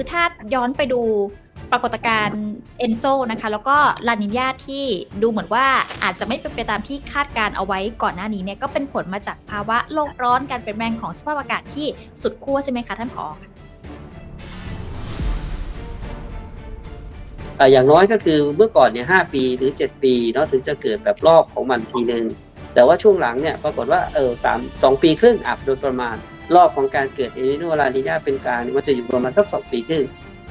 คือถ้าย้อนไปดูปรากฏการณ์เอนโซนะคะ แล้วก็ลานินยาที่ดูเหมือนว่าอาจจะไม่เป็นไปตามที่คาดการเอาไว้ก่อนหน้านี้เนี่ยก็เป็นผลมาจากภาวะโลกร้อนการเปลี่ยนแปลงของสภาพอากาศที่สุดขั้วใช่ไหมคะท่านผอค่ะอะอย่างน้อยก็คือเมื่อก่อนเนี่ยห้าปีหรือเจ็ดปีเนาะถึงจะเกิดแบบรอบของมันทีหนึ่งแต่ว่าช่วงหลังเนี่ยปรากฏว่าเออสามสองปีครึ่งอับโดยประมาณ รอบของการเกิดเอลิโนลานิญาเป็นกลางมันจะอยู่ประมาณสักสองปีครึ่ง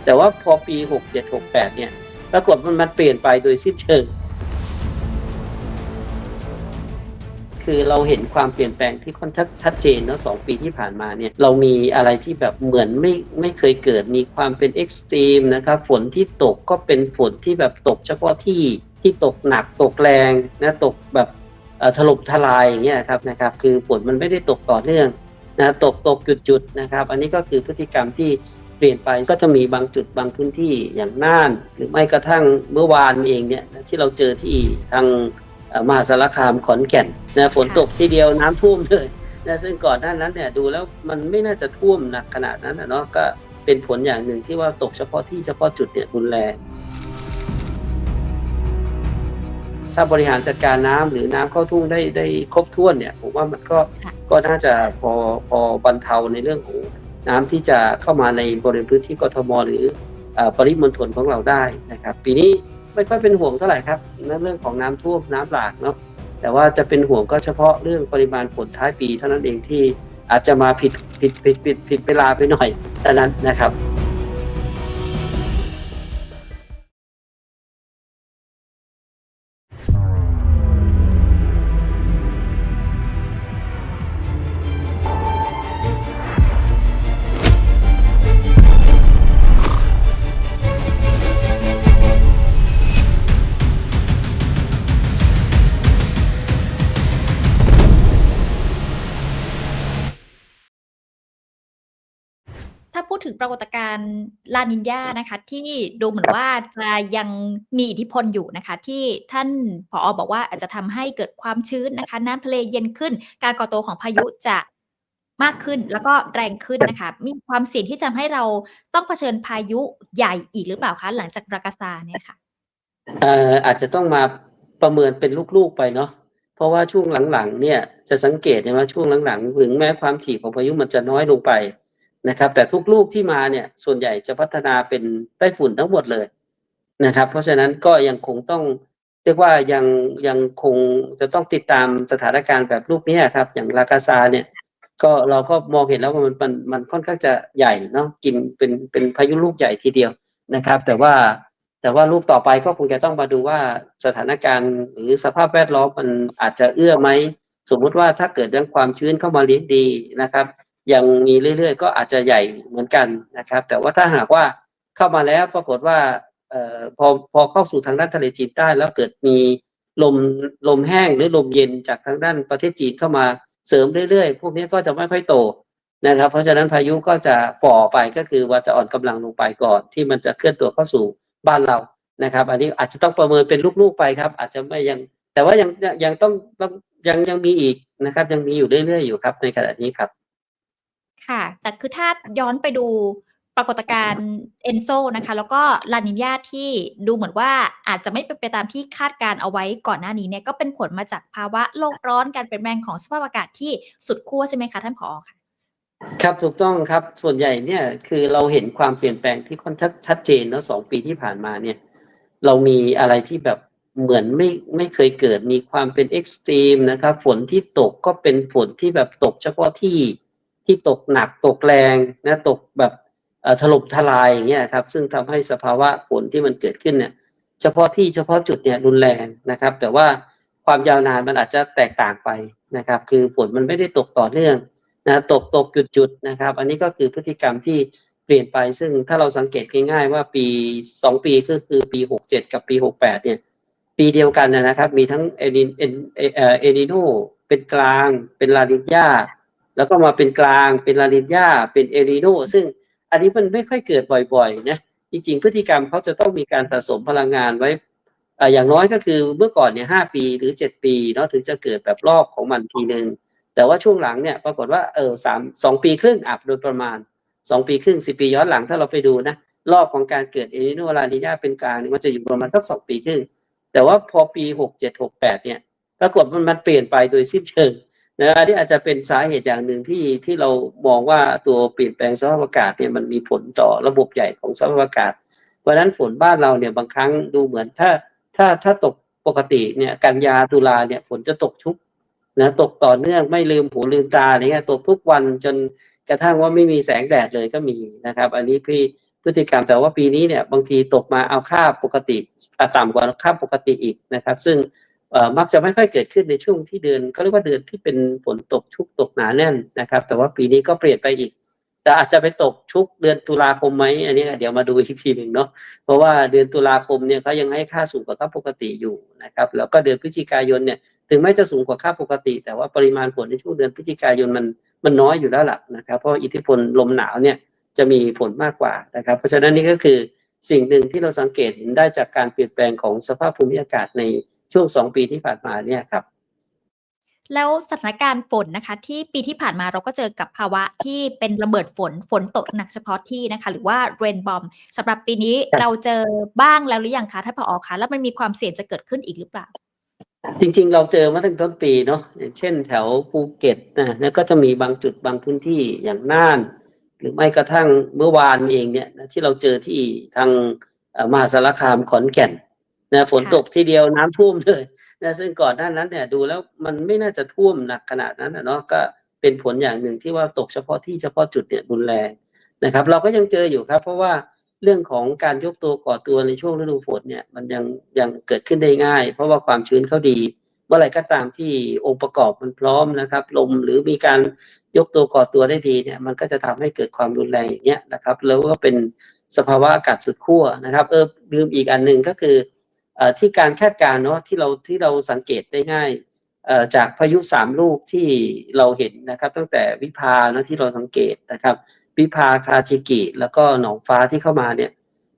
แต่ว่าพอปีหกเจ็ดหกแปดเนี่ยปรากฏมันมันเปลี่ยนไปโดยสิ้นเชิง คือเราเห็นความเปลี่ยนแปลงที่ค่อนข้างชัดเจนเนาะสองปีที่ผ่านมาเนี่ย เรามีอะไรที่แบบเหมือนไม่ไม่เคยเกิดมีความเป็นเอ็กซ์ตรีมนะครับ ฝนที่ตกก็เป็นฝนที่แบบตกเฉพาะที่ที่ตกหนักตกแรงนะตกแบบถล่มทลายอย่างเงี้ยครับนะครับ คือฝนมันไม่ได้ตกต่อเนื่อง นะตกตกจุดจุดๆนะครับ อันนี้ก็คือพฤติกรรมที่เปลี่ยนไปก็จะมีบางจุดบางพื้นที่อย่างน่าน หรือไม่กระทั่งเมื่อวานเองเนี่ยที่เราเจอที่ทางมหาสารคามขอนแก่นนะฝนตกทีเดียวน้ำท่วมเลยนะซึ่งก่อนหน้านั้นเนี่ยดูแล้วมันไม่น่าจะท่วมหนักขนาดนั้นนะเนาะก็เป็นผลอย่างหนึ่งที่ว่าตกเฉพาะที่เฉพาะจุดเนี่ยรุนแรง ถ้าบริหารจัดการน้ำหรือน้ำเข้าทุ่งได้ได้ครบถ้วนเนี่ยผมว่ามันก็ค่ะก็น่าจะพอพอบรรเทาในเรื่องของน้ำที่จะเข้ามาในบริเวณพื้นที่กทมหรือเอ่อปริมณฑลของเราได้นะครับ ปีนี้ไม่ค่อยเป็นห่วงเท่าไหร่ครับในเรื่องของน้ำท่วมน้ำหลากเนาะแต่ว่าจะเป็นห่วงก็เฉพาะเรื่องปริมาณฝนท้ายปีเท่านั้นเองที่อาจจะมาผิดผิดผิดผิดผิดเวลาไปหน่อยเท่านั้นนะครับ ถ้าพูดถึงปรากฏการณ์ลานินยานะคะ ที่ดูเหมือนว่าจะยังมีอิทธิพลอยู่นะคะ ที่ท่านผอบอกว่าอาจจะทำให้เกิดความชื้นนะคะ น้ำทะเลเย็นขึ้น การก่อตัวของพายุจะมากขึ้นแล้วก็แรงขึ้นนะคะ มีความเสี่ยงที่จะทำให้เราต้องเผชิญพายุใหญ่อีกหรือเปล่าคะหลังจากรากาซาเนี่ยค่ะเอ่ออาจจะต้องมาประเมินเป็นลูกๆไปเนาะเพราะว่าช่วงหลังๆเนี่ยจะสังเกตเห็นว่าช่วงหลังๆถึงแม้ความถี่ของพายุมันจะน้อยลงไป นะครับ แต่ทุกลูกที่มาเนี่ยส่วนใหญ่จะพัฒนาเป็นไต้ฝุ่นทั้งหมดเลยนะครับ เพราะฉะนั้นก็ยังคงต้องเรียกว่ายังยังคงจะต้องติดตามสถานการณ์แบบลูกนี้ครับ อย่างลากาซาเนี่ย ก็เราก็มองเห็นแล้วว่ามันมันมันค่อนข้างจะใหญ่เนาะกินเป็นเป็นพายุลูกใหญ่ทีเดียวนะครับ แต่ว่าแต่ว่าลูกต่อไปก็คงจะต้องมาดูว่าสถานการณ์หรือสภาพแวดล้อมมันอาจจะเอื้อไหม สมมุติว่าถ้าเกิดเรื่องความชื้นเข้ามาเลี้ยงดีนะครับ ยังมีเรื่อยๆ ก็อาจจะใหญ่เหมือนกันนะครับ แต่ว่าถ้าหากว่าเข้ามาแล้วปรากฏว่าออพอพอเข้าสู่ทางด้านทะเลจีนใต้ แล้วเกิดมีลมลมแห้งหรือลมเย็นจากทางด้านประเทศจีนเข้ามาเสริมเรื่อยๆ พวกนี้ก็จะไม่ค่อยโตนะครับ เพราะฉะนั้นพายุก็จะฝ่อไปก็คือว่าจะอ่อนกำลังลงไปก่อน ที่มันจะเคลื่อนตัวเข้าสู่บ้านเรานะครับ อันนี้อาจจะต้องประเมินเป็นลูกๆไปครับ อาจจะไม่ยัง แต่ว่ายังยังต้องยังยังมีอีกนะครับ ยังมีอยู่เรื่อยๆอยู่ครับในขณะนี้ครับ ค่ะ แต่คือถ้าย้อนไปดูปรากฏการณ์เอนโซนะคะ แล้วก็ลานินยาที่ดูเหมือนว่าอาจจะไม่เป็นไปตามที่คาดการเอาไว้ก่อนหน้านี้เนี่ยก็เป็นผลมาจากภาวะโลกร้อนการเปลี่ยนแปลงของสภาพอากาศที่สุดขั้วใช่ไหมคะท่านผอค่ะครับถูกต้องครับส่วนใหญ่เนี่ยคือเราเห็นความเปลี่ยนแปลงที่ค่อนข้างชัดเจนนะสองปีที่ผ่านมาเนี่ยเรามีอะไรที่แบบเหมือนไม่ไม่เคยเกิดมีความเป็นเอ็กซ์ตรีมนะครับฝนที่ตกก็เป็นฝนที่แบบตกเฉพาะที่ ที่ตกหนักตกแรงนะตกแบบถล่มทลายอย่างเงี้ยครับซึ่งทำให้สภาวะฝนที่มันเกิดขึ้นเนี่ยเฉพาะที่เฉพาะจุดเนี่ยรุนแรงนะครับ แต่ว่าความยาวนานมันอาจจะแตกต่างไปนะครับ คือฝนมันไม่ได้ตกต่อเนื่องนะตกตกจุดจุดๆนะครับ อันนี้ก็คือพฤติกรรมที่เปลี่ยนไป ซึ่งถ้าเราสังเกตง่ายๆว่าปีสองปีก็คือปีหกเจ็ดกับปีหกแปดเนี่ยปีเดียวกันนะครับ มีทั้งเอลินเอเอเอ่อเอลิโนเป็นกลางเป็นลานิญา แล้วก็มาเป็นกลางเป็นลานิญาเป็นเอลิโนซึ่งอันนี้มันไม่ค่อยเกิดบ่อยๆนะจริงๆ พฤติกรรมเขาจะต้องมีการสะสมพลังงานไว้อย่างน้อยก็คือเมื่อก่อนเนี่ยห้าปีหรือเจ็ดปีเนาะถึงจะเกิดแบบรอบของมันทีหนึ่งแต่ว่าช่วงหลังเนี่ยปรากฏว่าเออสามสองปีครึ่งอับโดยประมาณสองปีครึ่งสิปีย้อนหลังถ้าเราไปดูนะรอบของการเกิดเอลิโนลานิญาเป็นกลางมันจะอยู่ประมาณสักสองปีครึ่งแต่ว่าพอปีหกเจ็ดหกแปดเนี่ยปรากฏมันมันเปลี่ยนไปโดยสิ้นเชิง นะอันนี้อาจจะเป็นสาเหตุอย่างหนึ่งที่ที่เรามองว่าตัวเปลี่ยนแปลงสภาพอากาศเนี่ยมันมีผลต่อระบบใหญ่ของสภาพอากาศ เพราะฉะนั้นฝนบ้านเราเนี่ยบางครั้งดูเหมือนถ้าถ้าถ้าตกปกติเนี่ยกันยาตุลาเนี่ยฝนจะตกชุกนะตกต่อเนื่องไม่ลืมหูลืมตาอะไรเงี้ยตกทุกวันจนกระทั่งว่าไม่มีแสงแดดเลยก็มีนะครับ อันนี้พี่พฤติกรรมแต่ว่าปีนี้เนี่ยบางทีตกมาเอาค่าปกติต่ำกว่าค่าปกติอีกนะครับ ซึ่ง มักจะไม่ค่อยเกิดขึ้นในช่วงที่เดือนเขาเรียกว่าเดือนที่เป็นฝนตกชุกตกหนาแน่นนะครับ แต่ว่าปีนี้ก็เปลี่ยนไปอีก แต่อาจจะไปตกชุกเดือนตุลาคมไหมอันนี้เดี๋ยวมาดูอีกทีหนึ่งเนาะเพราะว่าเดือนตุลาคมเนี่ยเขายังให้ค่าสูงกว่าค่าปกติอยู่นะครับ แล้วก็เดือนพฤศจิกายนเนี่ยถึงแม้จะสูงกว่าค่าปกติ แต่ว่าปริมาณฝนในช่วงเดือนพฤศจิกายนมันมันน้อยอยู่แล้วล่ะนะครับ เพราะอิทธิพลลมหนาวเนี่ยจะมีผลมากกว่านะครับ เพราะฉะนั้นนี่ก็คือสิ่งหนึ่งที่เราสังเกตเห็นได้จากการเปลี่ยนแปลงของสภาพภูมิอากาศใน ช่วงสองปีที่ผ่านมาเนี่ยครับแล้วสถานการณ์ฝนนะคะ ที่ปีที่ผ่านมาเราก็เจอกับภาวะที่เป็นระเบิดฝนฝนตกหนักเฉพาะที่นะคะ หรือว่าเรนบอมสำหรับปีนี้ครับเราเจอบ้างแล้วหรือยังคะท่านผอคะแล้วมันมีความเสี่ยงจะเกิดขึ้นอีกหรือเปล่า จริงๆ เราเจอมาตั้งต้นปีเนาะอย่างเช่นแถวภูเก็ตนะแล้วก็จะมีบางจุดบางพื้นที่อย่างน่าน หรือไม่กระทั่งเมื่อวานเองเนี่ยนะที่เราเจอที่ทางเอ่อมหาสารคามขอนแก่น นะฝนค่ะตกทีเดียวน้ำท่วมเลยนะซึ่งก่อนหน้านั้นเนี่ยดูแล้วมันไม่น่าจะท่วมหนักขนาดนั้นนะเนาะก็เป็นผลอย่างหนึ่งที่ว่าตกเฉพาะที่เฉพาะจุดเนี่ยรุนแรงนะครับ เราก็ยังเจออยู่ครับ เพราะว่าเรื่องของการยกตัวก่อตัวในช่วงฤดูฝนเนี่ยมันยังยังเกิดขึ้นได้ง่าย เพราะว่าความชื้นเขาดี เมื่อไหร่ก็ตามที่องค์ประกอบมันพร้อมนะครับ ลมหรือมีการยกตัวก่อตัวได้ดีเนี่ยมันก็จะทำให้เกิดความรุนแรงอย่างเงี้ยนะครับ แล้วก็เป็นสภาวะอากาศสุดขั้วนะครับ เออลืมอีกอันหนึ่งก็คือเอ่อ ที่การคาดการณ์เนาะที่เราที่เราสังเกตได้ง่ายจากพายุสามลูกที่เราเห็นนะครับตั้งแต่วิภานะที่เราสังเกตนะครับ วิภาคาจิกิแล้วก็หนองฟ้าที่เข้ามาเนี่ย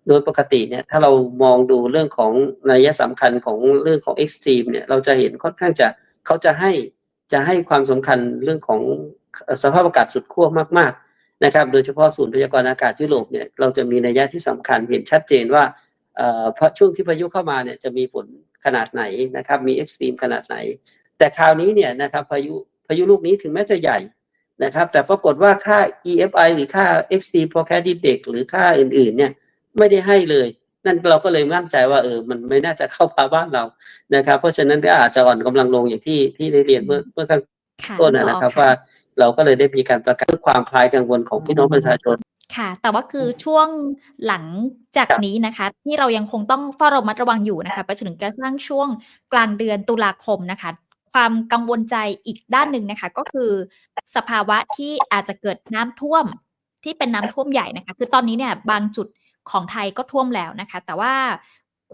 โดยปกติเนี่ยถ้าเรามองดูเรื่องของนัยสำคัญของเรื่องของ extreme เนี่ยเราจะเห็นค่อนข้างจะเขาจะให้จะให้ความสำคัญเรื่องของสภาพอากาศสุดขั้วมากๆนะครับ โดยเฉพาะศูนย์พยากรณ์อากาศยุโรปเนี่ยเราจะมีนัยยะที่สำคัญเห็นชัดเจนว่า เอ่อเพราะช่วงที่พายุเข้ามาเนี่ยจะมีผลขนาดไหนนะครับ มี extreme ขนาดไหน แต่คราวนี้เนี่ยนะครับพายุพายุลูกนี้ถึงแม้จะใหญ่นะครับ แต่ปรากฏว่าค่า EFI หรือค่า extreme forecast index หรือค่าอื่น ๆ เนี่ยไม่ได้ให้เลย นั่นเราก็เลยมั่นใจว่าเออมันไม่น่าจะเข้ามาบ้านเรานะครับ เพราะฉะนั้นก็อาจจะอ่อนกำลังลงอย่างที่ที่ได้เรียนเมื่อเมื่อข้างค่ะต้นท่านผอนะครับค่ะว่าเราก็เลยได้มีการประกาศเพื่อความคลายกังวลของพี่น้องประชาชน ค่ะ แต่ว่าคือช่วงหลังจากครับ นี้นะคะ ที่เรายังคงต้องเฝ้าระมัดระวังอยู่นะคะไปจนถึงกระทั่งช่วงกลางเดือนตุลาคมนะคะ ความกังวลใจอีกด้านหนึ่งนะคะ ก็คือสภาวะที่อาจจะเกิดน้ำท่วมที่เป็นน้ำท่วมใหญ่นะคะ คือตอนนี้เนี่ยบางจุดของไทยก็ท่วมแล้วนะคะ แต่ว่า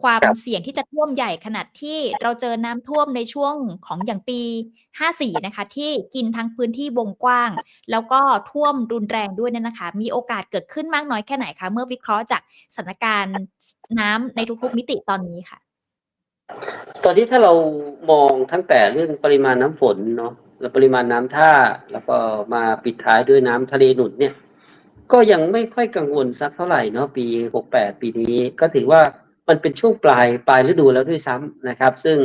ความครับเสี่ยงที่จะท่วมใหญ่ขนาดที่เราเจอน้ำท่วมในช่วงของอย่างปี 54 นะคะ ที่กินทั้งพื้นที่วงกว้าง แล้วก็ท่วมรุนแรงด้วยเนี่ยนะคะ มีโอกาสเกิดขึ้นมากน้อยแค่ไหนคะเมื่อวิเคราะห์จากสถานการณ์น้ำในทุกๆมิติตอนนี้ค่ะ ตอนนี้ถ้าเรามองตั้งแต่เรื่องปริมาณน้ำฝนเนาะแล้วปริมาณน้ำท่าแล้วก็มาปิดท้ายด้วยน้ำทะเลหนุนเนี่ย ก็ยังไม่ค่อยกังวลสักเท่าไหร่เนาะปี 68 ปีนี้ก็ถือว่า มันเป็นช่วงปลายปลายฤดูแล้วด้วยซ้ำนะครับ ซึ่ง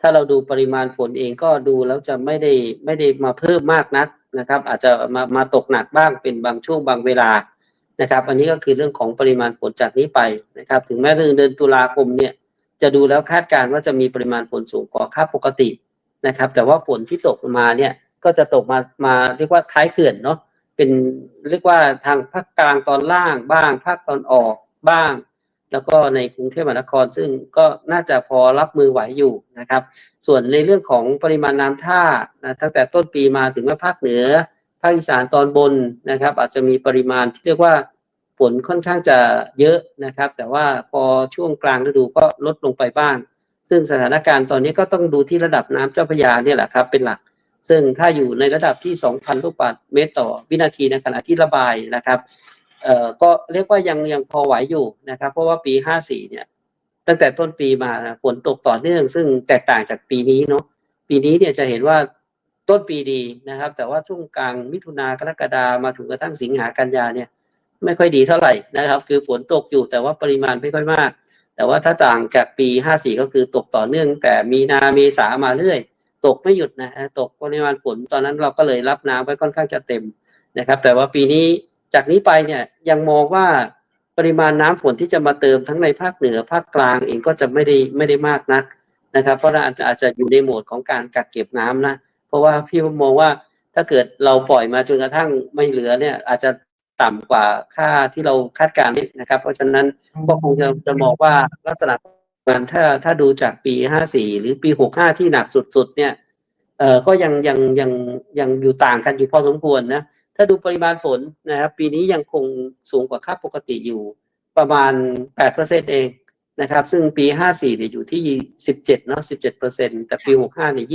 ถ้าเราดูปริมาณฝนเองก็ดูแล้วจะไม่ได้ไม่ได้มาเพิ่มมากนักนะครับ อาจจะมามาตกหนักบ้างเป็นบางช่วงบางเวลานะครับ อันนี้ก็คือเรื่องของปริมาณฝนจากนี้ไปนะครับ ถึงแม้เรื่องเดือนตุลาคมเนี่ยจะดูแล้วคาดการณ์ว่าจะมีปริมาณฝนสูงกว่าค่าปกตินะครับ แต่ว่าฝนที่ตกมาเนี่ยก็จะตกมามาเรียกว่าท้ายเขื่อนเนาะเป็นเรียกว่าทางภาคกลางตอนล่างบ้างภาคตอนออกบ้าง แล้วก็ในกรุงเทพมหานคร ซึ่งก็น่าจะพอรับมือไหวอยู่นะครับ ส่วนในเรื่องของปริมาณน้ำท่านะตั้งแต่ต้นปีมาถึงว่าภาคเหนือ ภาคอีสานตอนบนนะครับ อาจจะมีปริมาณที่เรียกว่าฝนค่อนข้างจะเยอะนะครับ แต่ว่าพอช่วงกลางฤดูก็ลดลงไปบ้าง ซึ่งสถานการณ์ตอนนี้ก็ต้องดูที่ระดับน้ำเจ้าพระยาเนี่ยแหละครับเป็นหลัก ซึ่งถ้าอยู่ในระดับที่ 2,000 ลูกบาศก์เมตรต่อวินาทีในขณะที่ระบายนะครับ เอ่อก็เรียกว่ายังยังพอไหวอยู่นะครับ เพราะว่าปี 54 เนี่ย ตั้งแต่ต้นปีมาฝนตกต่อเนื่อง ซึ่งแตกต่างจากปีนี้เนาะปีนี้เนี่ยจะเห็นว่าต้นปีดีนะครับ แต่ว่าช่วงกลางมิถุนากรกฎามาถึงกระทั่งสิงหากันยาเนี่ย ไม่ค่อยดีเท่าไหร่นะครับ คือฝนตกอยู่แต่ว่าปริมาณไม่ค่อยมาก แต่ว่าถ้าต่างจากปี 54 ก็คือตกต่อเนื่องแต่มีนาเมษามาเรื่อย ตกไม่หยุดนะตกปริมาณฝนตอนนั้นเราก็เลยรับน้ำไว้ค่อนข้างจะเต็มนะครับ แต่ว่าปีนี้ จากนี้ไปเนี่ยยังมองว่าปริมาณน้ำฝนที่จะมาเติมทั้งในภาคเหนือภาคกลางเองก็จะไม่ได้ไม่ได้มากนักนะครับ เพราะเราอาจจะอาจจะอยู่ในโหมดของการกักเก็บน้ำนะ เพราะว่าพี่มองว่าถ้าเกิดเราปล่อยมาจนกระทั่งไม่เหลือเนี่ยอาจจะต่ำกว่าค่าที่เราคาดการณ์นิดนะครับ เพราะฉะนั้นก็คงจะจะมองว่าลักษณะการถ้าถ้าดูจากปี 54 หรือปี 65 ที่หนักสุดๆเนี่ย เอ่อก็ยังยังยังยังอยู่ต่างกันอยู่พอสมควรนะถ้าดูปริมาณฝนนะครับปีนี้ยังคงสูงกว่าค่าปกติอยู่ประมาณ 8%เองนะครับ ซึ่งปี 54เนี่ยอยู่ที่ 17เนาะ17%แต่ปี 65เนี่ย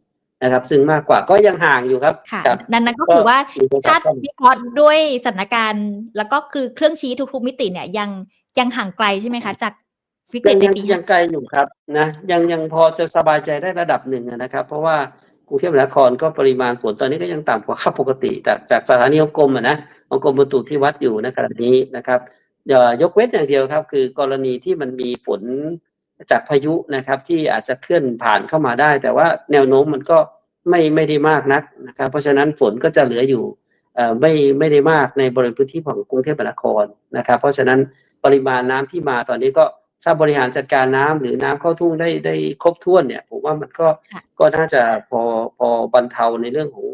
24 นะครับ ซึ่งมากกว่าก็ยังห่างอยู่ครับค่ะครับดังนั้นก็คือว่ามีตัวถ้าสำคัญวิเคราะห์ด้วยสถานการณ์ แล้วก็คือเครื่องชี้ทุกๆมิติเนี่ยยังยังห่างไกลใช่ไหมคะ จาก วิกฤยัตงในยังปียังไกลอยู่ครับนะยังยังพอจะสบายใจได้ระดับหนึ่งอะนะครับ เพราะว่ากรุงเทพมหานครก็ปริมาณฝนตอนนี้ก็ยังต่ำกว่าค่าปกติ จากจากสถานีของกรมอะนะของกรมอุตุที่วัดอยู่ในขณะนี้นะครับเอ่อยกเว้นอย่างเดียวครับ คือกรณีที่มันมีฝนจากพายุนะครับ ที่อาจจะเคลื่อนผ่านเข้ามาได้ แต่ว่าแนวโน้มมันก็ไม่ไม่ได้มากนักนะครับ เพราะฉะนั้นฝนก็จะเหลืออยู่เอ่อไม่ไม่ได้มากในบริเวณพื้นที่ของกรุงเทพมหานครนะครับ เพราะฉะนั้นปริมาณน้ำที่มาตอนนี้ก็ ถ้าบริหารจัดการน้ำหรือน้ำเข้าทุ่งได้ได้ครบถ้วนเนี่ย ผมว่ามันก็ค่ะก็น่าจะพอพอบรรเทาในเรื่องของ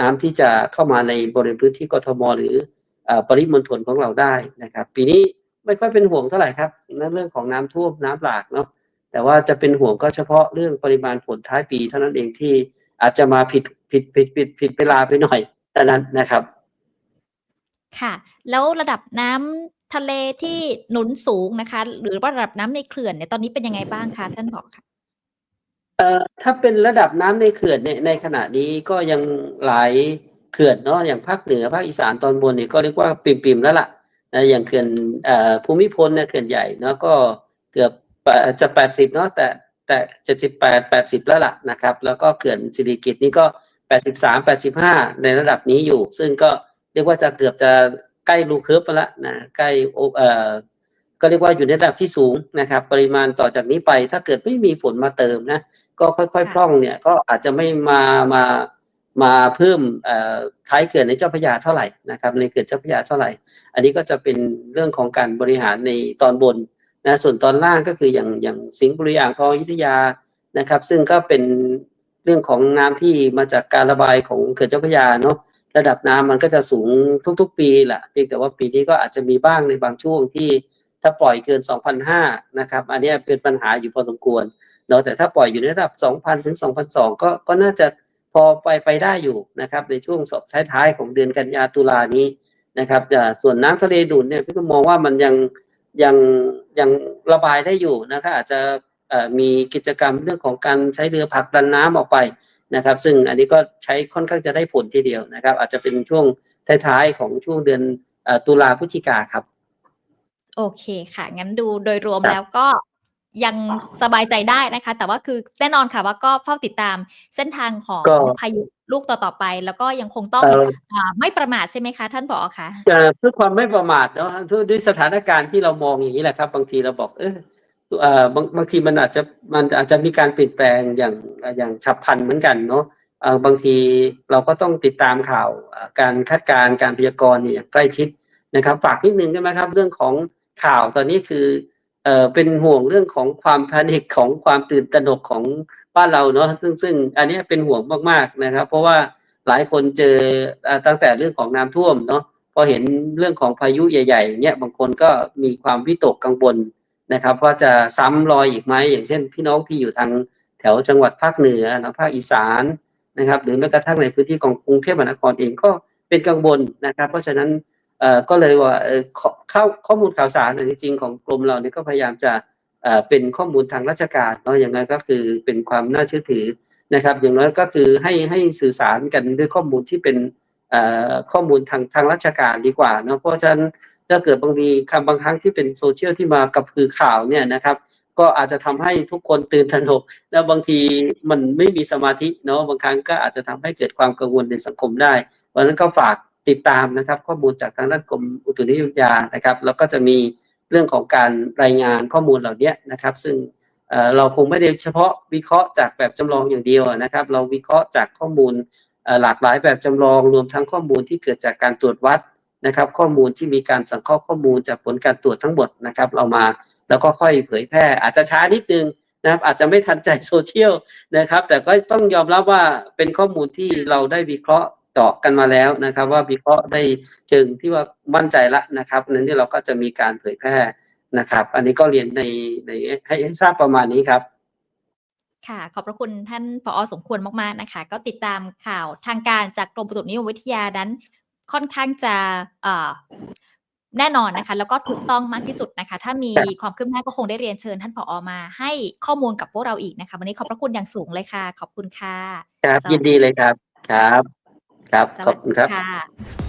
น้ำที่จะเข้ามาในบริเวณพื้นที่กทมหรือเอ่อปริมณฑลของเราได้นะครับ ปีนี้ไม่ค่อยเป็นห่วงเท่าไหร่ครับในเรื่องของน้ำท่วมน้ำหลากเนาะแต่ว่าจะเป็นห่วงก็เฉพาะเรื่องปริมาณฝนท้ายปีเท่านั้นเองที่อาจจะมาผิดผิดผิดผิดผิดเวลาไปหน่อยเท่านั้นนะครับ ค่ะ แล้วระดับน้ำ ทะเลที่หนุนสูงนะคะ หรือว่าระดับน้ำในเขื่อนเนี่ยตอนนี้เป็นยังไงบ้างคะท่านผอคะเอ่อถ้าเป็นระดับน้ำในเขื่อนเนี่ยในขณะนี้ก็ยังหลายเขื่อนเนาะอย่างภาคเหนือภาคอีสานตอนบนเนี่ยก็เรียกว่าปิ่มๆแล้วล่ะนะอย่างเขื่อนเอ่อภูมิพลเนี่ยเขื่อนใหญ่เนาะก็เกือบจะแปดสิบเนาะแต่แต่เจ็ดสิบแปดแปดสิบแล้วล่ะนะครับ แล้วก็เขื่อนสิริกิตนี่ก็แปดสิบสามแปดสิบห้าในระดับนี้อยู่ ซึ่งก็เรียกว่าจะเกือบจะ ใกล้ลูเคิร์ฟไปแล้วนะใกล้โอเอ่อก็เรียกว่าอยู่ในระดับที่สูงนะครับ ปริมาณต่อจากนี้ไป ถ้าเกิดไม่มีฝนมาเติมนะ ก็ค่อยๆค่ะพร่องเนี่ย ก็อาจจะไม่มามามาเพิ่มเอ่อท้ายเขื่อนในเจ้าพระยาเท่าไหร่นะครับ ในเขื่อนเจ้าพระยาเท่าไหร่ อันนี้ก็จะเป็นเรื่องของการบริหารในตอนบนนะส่วนตอนล่างก็คืออย่างอย่างสิงห์บุรีอ่างทองอยุธยานะครับ ซึ่งก็เป็นเรื่องของน้ำที่มาจากการระบายของเขื่อนเจ้าพระยาเนาะ ระดับน้ำมันก็จะสูงทุกๆ ปีแหละเพียงแต่ว่าปีนี้ก็อาจจะมีบ้างในบางช่วงที่ถ้าปล่อยเกิน 2,005นะครับ อันนี้เป็นปัญหาอยู่พอสมควรเนาะแต่ถ้าปล่อยอยู่ในระดับ 2,000 ถึง2,200ก็ก็น่าจะพอไปไปได้อยู่นะครับ ในช่วงสอบท้ายๆของเดือนกันยาตุลานี้นะครับแต่ส่วนน้ำทะเลหนุนเนี่ยพี่ก็มองว่ามันยังยังยังระบายได้อยู่นะครับอาจจะมีกิจกรรมเรื่องของการใช้เรือผลักดันน้ำออกไป นะครับ ซึ่งอันนี้ก็ใช้ค่อนข้างจะได้ผลทีเดียวนะครับ อาจจะเป็นช่วงท้ายๆของช่วงเดือนเอ่อตุลาพฤศจิกาครับ โอเคค่ะ งั้นดูโดยรวมครับแล้วก็ยังสบายใจได้นะคะ แต่ว่าคือแน่นอนค่ะว่าก็เฝ้าติดตามเส้นทางของก็พายุลูกต่อๆไป แล้วก็ยังคงต้องเอ่ออ่าไม่ประมาทใช่ไหมคะ ท่านผอคะเอ่อเพื่อความไม่ประมาทเนาะด้วยด้วยสถานการณ์ที่เรามองอย่างนี้แหละครับ บางทีเราบอกเออเอ่อ บางบางทีมันอาจจะมันอาจจะมีการเปลี่ยนแปลงอย่างอย่างฉับพลันเหมือนกันเนาะบางทีเราก็ต้องติดตามข่าวการคาดการณ์การพยากรณ์นี่ยอย่างใกล้ชิดนะครับฝากนิดนึงได้ไหมครับ เรื่องของข่าวตอนนี้คือเออเป็นห่วงเรื่องของความแพนิคของความตื่นตระหนกของบ้านเราเนาะซึ่งซึ่งอันนี้เป็นห่วงมากๆนะครับ เพราะว่าหลายคนเจอเอ่อตั้งแต่เรื่องของน้ำท่วมเนาะพอเห็นเรื่องของพายุใหญ่ๆเนี่ยบางคนก็มีความวิตกกังวล นะครับ ว่าจะซ้ำรอยอีกไหมอย่างเช่น พี่น้องที่อยู่ทางแถวจังหวัดภาคเหนือนะภาคอีสานนะครับ หรือแม้กระทั่งในพื้นที่ของกรุงเทพมหานครเองก็เป็นกังวลนะครับ เพราะฉะนั้นเอ่อก็เลยว่าเข้อข้อมูลข่าวสารอันจริงของกรมเราเนี่ยก็พยายามจะเอ่อเป็นข้อมูลทางราชการเนาะอย่างไรก็คือเป็นความน่าเชื่อถือนะครับ อย่างน้อยก็คือให้ให้สื่อสารกันด้วยข้อมูลที่เป็นเอ่อข้อมูลทางทางราชการดีกว่าเนอะเพราะฉะนั้น ถ้าเกิดบางทีคำบางครั้งที่เป็นโซเชียลที่มากับคือข่าวเนี่ยนะครับ ก็อาจจะทำให้ทุกคนตื่นตระหนก แล้วบางทีมันไม่มีสมาธิเนาะบางครั้งก็อาจจะทำให้เกิดความกังวลในสังคมได้เพราะนั้นก็ฝากติดตามนะครับ ข้อมูลจากทางด้านกรมอุตุนิยมวิทยานะครับ แล้วก็จะมีเรื่องของการรายงานข้อมูลเหล่านี้นะครับ ซึ่งเเราคงไม่ได้เฉพาะวิเคราะห์จากแบบจำลองอย่างเดียวนะครับ เราวิเคราะห์จากข้อมูลหลากหลายแบบจำลองรวมทั้งข้อมูลที่เกิดจากการตรวจวัด นะครับ ข้อมูลที่มีการสังเคราะห์ข้อมูลจากผลการตรวจทั้งหมดนะครับ เรามาแล้วก็ค่อยเผยแพร่ อาจจะช้านิดนึงนะครับ อาจจะไม่ทันใจโซเชียลนะครับ แต่ก็ต้องยอมรับว่าเป็นข้อมูลที่เราได้วิเคราะห์เจาะกันมาแล้วนะครับ ว่าวิเคราะห์ได้เชิงที่ว่ามั่นใจละนะครับนั้นที่เราก็จะมีการเผยแพร่นะครับ อันนี้ก็เรียนในในให้ให้ทราบประมาณนี้ครับค่ะขอบพระคุณท่านผอสมควรมากๆนะคะ ก็ติดตามข่าวทางการจากกรมอุตุนิยมวิทยานั้น ค่อนข้างจะเอ่อแน่นอนนะคะ แล้วก็ถูกต้องมากที่สุดนะคะ ถ้ามีครับความคืบหน้าก็คงได้เรียนเชิญท่านผอมาให้ข้อมูลกับพวกเราอีกนะคะ วันนี้ขอบพระคุณอย่างสูงเลยค่ะ ขอบคุณค่ะครับสวัสยินดีเลยครับครับครับสขอวับสคุณดีครับค่ะ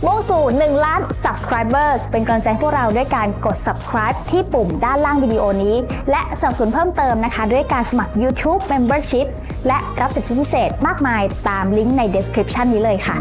มุ่งสู่1ล้าน subscribers เป็นกำลังใจให้พวกเราด้วยการกด subscribe ที่ปุ่มด้านล่างวิดีโอนี้ และสนับสนุนเพิ่มเติมนะคะ ด้วยการสมัคร YouTube Membership และรับสิทธิพิเศษมากมายตามลิงก์ใน description นี้เลยค่ะ